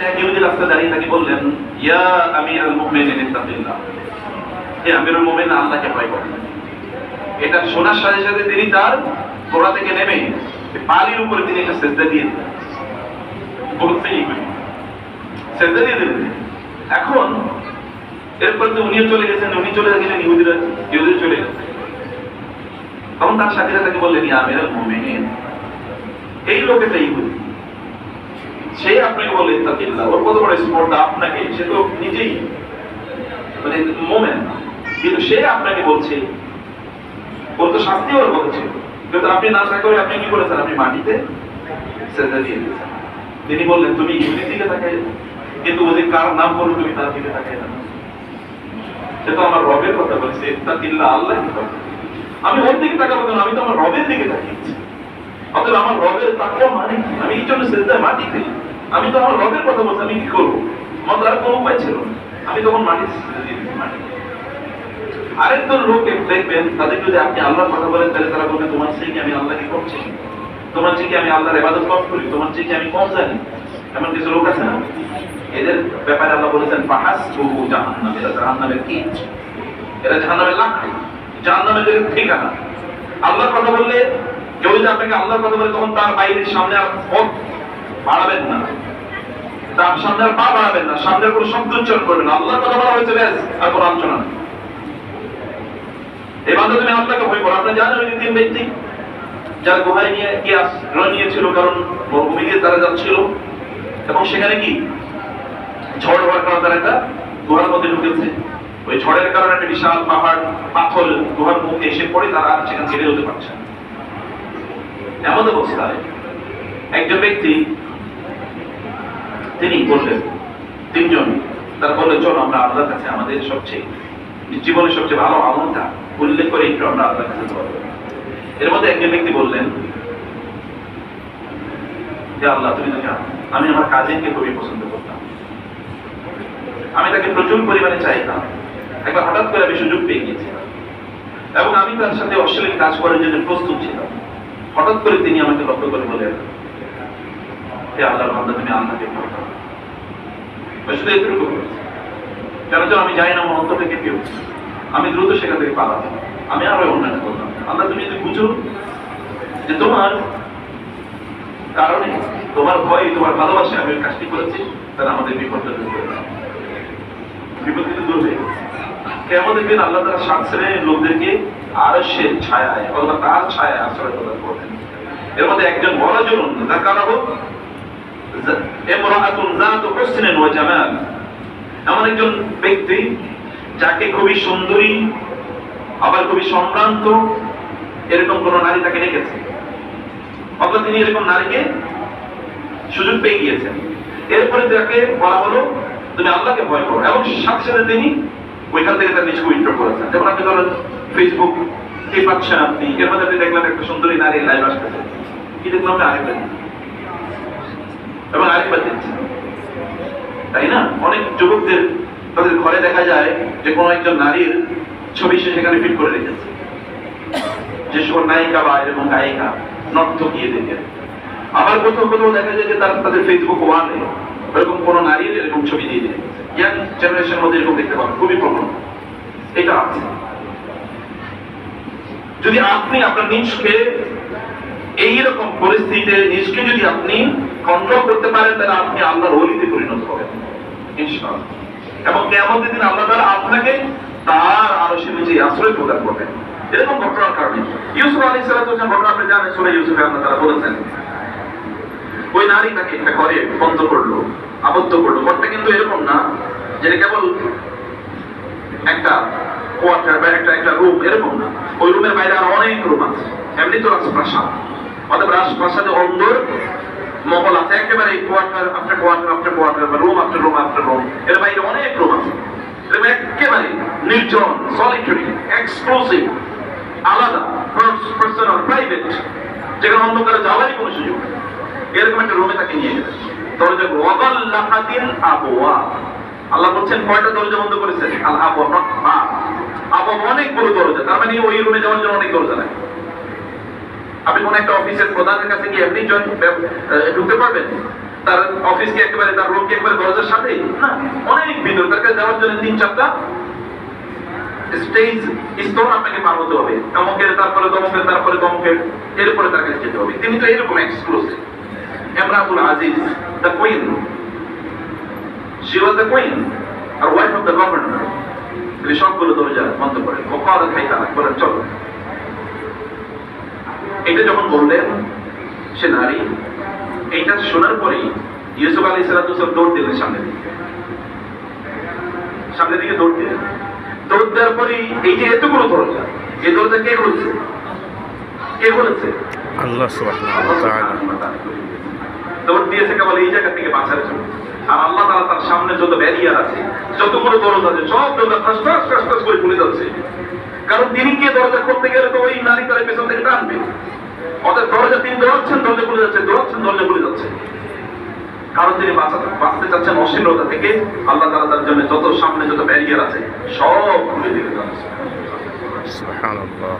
ইহুদি রাস্তায় দাঁড়িয়ে বললেন, ইয়া হে মুমিনিন আল্লাহকে ভয় এটা শোনার সাথে সাথে তিনি তার ঘোড়া থেকে নেমে পালির উপরে তিনি একটা সেজদা দিয়ে দিলেন। সেজদা দিয়ে দিলেন। এখন এরপরে তো উনিও চলে গেছেন, উনি চলে গেলেন, ইহুদিরা ইহুদিরা চলে গেছে। তখন তার সাথীরা তাকে বললেন, ইয়া আমিরুল এই লোকেটা ইহুদি। সে আপনাকে বলে ইত্তাকিল্লাহ ওর কত বড় স্পর্ধা আপনাকে? সে তো নিজেই। মানে মোমেন কিন্তু সে আপনাকে বলছে, ওর তো শাস্তি ওর বলছে। কিন্তু আপনি না থাকা করে আপনি কি করেছেন? আপনি মাটিতে সেজদা তিনি বললেন, তুমি ইহুদির দিকে তাকাই কিন্তু ওদের কার নাম বলো, তুমি তার দিকে তাকাই না। সে তো আমার রবের কথা বলছে ইত্তাকিল্লাহ আল্লাহ আমি ওর দিকে তাকাবো কেন? আমি তো আমার রবের দিকে তাকিয়েছি। অতএব আমার রবের তাকওয়া মানে? আমি এই জন্য সেজদায় মাটিতে আমি তো আমার রবের কথা বলছি, আমি কি করব? আমার তো কোনো উপায় ছিল আমি তখন মাটিতে। আরেকজন লোক দেখবেন, তাদের যদি আপনি আল্লাহর কথা বলেন, তাহলে তারা বলবে, তোমার চেয়ে কি আমি আল্লাহকে করছি তোমার চেয়ে কি আমি আল্লাহর ইবাদত কম করি? তোমার চেয়ে কি আমি কম জানি? এমন কিছু লোক আছে না? এদের ব্যাপারে আল্লাহ বলেছেন পাহাস বহু জাহান্নাম। এরা জাহান্নামের কি? এরা জাহান্নামের লাকড়ি জাহান্নামের এদের ঠিকানা, আল্লাহর কথা বললে, কেউ যদি আপনাকে আল্লাহর কথা বলে, তখন তার বাইরের সামনে আর বাড়াবেন না। তার সামনে পা বাড়াবেন না। সামনে কোনো শব্দ উচ্চারণ করবেন না। আল্লাহর কথা বলা হয়েছে, ব্যাস, আর কোনো আলোচনা নেই। বান্ধব তুমি আল্লাহকে ভয় করো। আপনারা জানেন ওই তিন ব্যক্তি, যারা গুহায় নিয়ে কি আশ্রয় নিয়েছিল কারণ মরুভূমি দিয়ে তারা যাচ্ছিল। এবং সেখানে কি? ঝড় হওয়ার কারণে তারা একটা গুহার মধ্যে ঢুকেছে। ওই ঝড়ের কারণে একটা বিশাল পাহাড়, পাথর গুহার মুখে এসে পড়ে, তারা আর সেখান থেকে বেরোতে পারছে। এমন অবস্থায় একজন ব্যক্তি তিনি বললেন, তিনজন। তারা বললেন, চলো আমরা আল্লাহর কাছে আমাদের সবচেয়ে, জীবনের সবচেয়ে ভালো আমলটা উল্লেখ করে একটু আমরা আল্লাহর কাছে দোয়া এর মধ্যে একজন ব্যক্তি বললেন যে আল্লাহ, তুমি তো জানো আমি আমার কাজিনকে খুবই পছন্দ করতাম। আমি তাকে প্রচুর পরিমাণে চাইতাম। একবার হঠাৎ করে আমি সুযোগ পেয়ে গিয়েছিলাম। এবং আমি তার সাথে অশ্লীল কাজ করার জন্য প্রস্তুত ছিলাম। হঠাৎ করে তিনি আমাকে লক্ষ্য করে বলেন হে আল্লাহর বান্দা, তুমি আল্লাহকে আমি শুধু এতটুকু কেন যেন আমি জানি না আমার অন্তর থেকে কেউ। আমি দ্রুত সেখান থেকে পালাবো। আমি আরও অন্যান্য করলাম। আল্লাহ, তুমি যদি বুঝো যে তোমার কারণে, তোমার ভয়, তোমার ভালোবাসা আমি কাজটি করেছি, তাহলে আমাদের বিপদটা দূর করে বিপদ কিন্তু দূর হয়ে গেছে। কেমন দেখবেন আল্লাহ তারা সাত শ্রেণির লোকদেরকে আরশের ছায়ায় অথবা তার ছায়ায় আশ্রয় প্রদান করবেন। এর মধ্যে একজন বড় জরুন তার কারণ হোক এমন একজন ব্যক্তি যাকে খুবই সুন্দরী, আবার খুবই সম্ভ্রান্ত, এরকম কোন নারী তাকে রেখেছে অথবা তিনি এরকম নারীকে সুযোগ পেয়ে গিয়েছেন। এরপরে তাকে বলা হলো, তুমি আল্লাহকে ভয় করো। এবং সাথে সাথে তিনি ওইখান থেকে তার নিজেকে উইথড্র করেছেন। যেমন আপনি ধরেন ফেসবুক কি পাচ্ছেন আপনি। এর মধ্যে আপনি দেখলেন একটা সুন্দরী নারী লাইভ আসতেছে। কি দেখলাম? আরেকটা দিন। এবং আরেকবার দিচ্ছেন তাই না অনেক যুবকদের তাদের ঘরে দেখা যায় যে কোনো একজন নারীর ছবি সে সেখানে ফিট করে রেখেছে। যে সকল নায়িকা বা এরকম গায়িকা নর্তকী এদেরকে আবার কোথাও কোথাও দেখা যায় যে তার তাদের ফেসবুক ওয়ালে এরকম কোন নারীর এরকম ছবি দিয়ে দিয়েছে। ইয়াং জেনারেশনের মধ্যে এরকম দেখতে পাবেন, খুবই প্রবল। এটা আছে। যদি আপনি আপনার নিজকে এইরকম পরিস্থিতিতে নিজকে যদি আপনি কন্ট্রোল করতে পারেন, তাহলে আপনি আল্লাহর অলিতে পরিণত হবেন। ইনশাআল্লাহ এবং কেমন দিন আল্লাহ তাআলা আপনাকে তার আরও সে নিচে আশ্রয় প্রদান করবেন। এরকম ঘটনার কারণে। ইউসুফ আলী সালাম, ঘটনা আপনি জানেন শুনে ইউসুফে আল্লাহ তারা বলেছেন, ওই নারী তাকে একটা ঘরে বন্ধ করল, আবদ্ধ করল। ঘরটা কিন্তু এরকম না, যেটা কেবল একটা কোয়ার্টার বা একটা একটা রুম এরকম না। ওই রুমের বাইরে আর অনেক রুম আছে। এমনি তো রাজপ্রাসাদ। অতএব রাজপ্রাসাদে অন্দর মহল আছে একেবারে quarter after quarter after quarter বা room after room after room এর বাইরে অনেক রুম আছে। এরকম একেবারে নির্জন সলিটারি এক্সক্লুসিভ আলাদা পার্সোনাল প্রাইভেট যেখানে অন্ধকারে যাওয়ারই কোনো সুযোগ এরকম একটা রুমে তাকে নিয়ে দরজা আবওয়া। আল্লাহ বলছেন, কয়টা দরজা বন্ধ করেছেন? আল আবওয়া আবওয়া অনেক বড় দরজা। তার মানে ওই রুমে যাওয়ার জন্য অনেক দরজা লাগে আপনি কোন একটা অফিসের প্রধানের কাছে গিয়ে এমনি জয়েন ঢুকতে পারবেন। তার অফিস কি একেবারে, তার রুম কি একেবারে দরজার সাথে না, অনেক ভিতর। তার কাছে যাওয়ার জন্য তিন চারটা স্টেজ স্তর আপনাকে পার হতে হবে। তারপরে তারপরে এরপরে তার কাছে যেতে হবে। তিনি তো এরকম exclusive Imraatul Aziz the queen she was the queen R wife of the governor তিনি সবগুলো দরজা বন্ধ করেন। চলো। এটা যখন বললেন সে নারী এইটা শোনার পরেই ইউসুফ আলী সালাতুসব দৌড় দিলেন সামনে দিকে। সামনের দিকে দৌড় দিলেন দৌড় দেওয়ার পরেই এই যে এতগুলো দরজা এই দরজা কে খুলছে? কে খুলেছে? আল্লাহ দৌড় দিয়েছে কেবল এই জায়গা থেকে বাঁচার জন্য। আর আল্লাহ তাআলা তার সামনে যত ব্যারিয়ার আছে যতগুলো দরজা আছে সব দরজা ফাঁস ফাঁস ফাঁস ফাঁস করে খুলে যাচ্ছে। কারণ তিনি কে দরজা করতে গেলে তো ওই নারী তার পেছন থেকে টানবে। অর্থাৎ দরজা তিনি দৌড়াচ্ছেন দরজা খুলে যাচ্ছে দৌড়াচ্ছেন দরজা খুলে যাচ্ছে। কারণ তিনি বাঁচাতে চাচ্ছেন অশ্লীলতা থেকে। আল্লাহ তাআলা তার জন্য যত সামনে যত ব্যারিয়ার আছে, সব খুলে দিতে সুবহানাল্লাহ।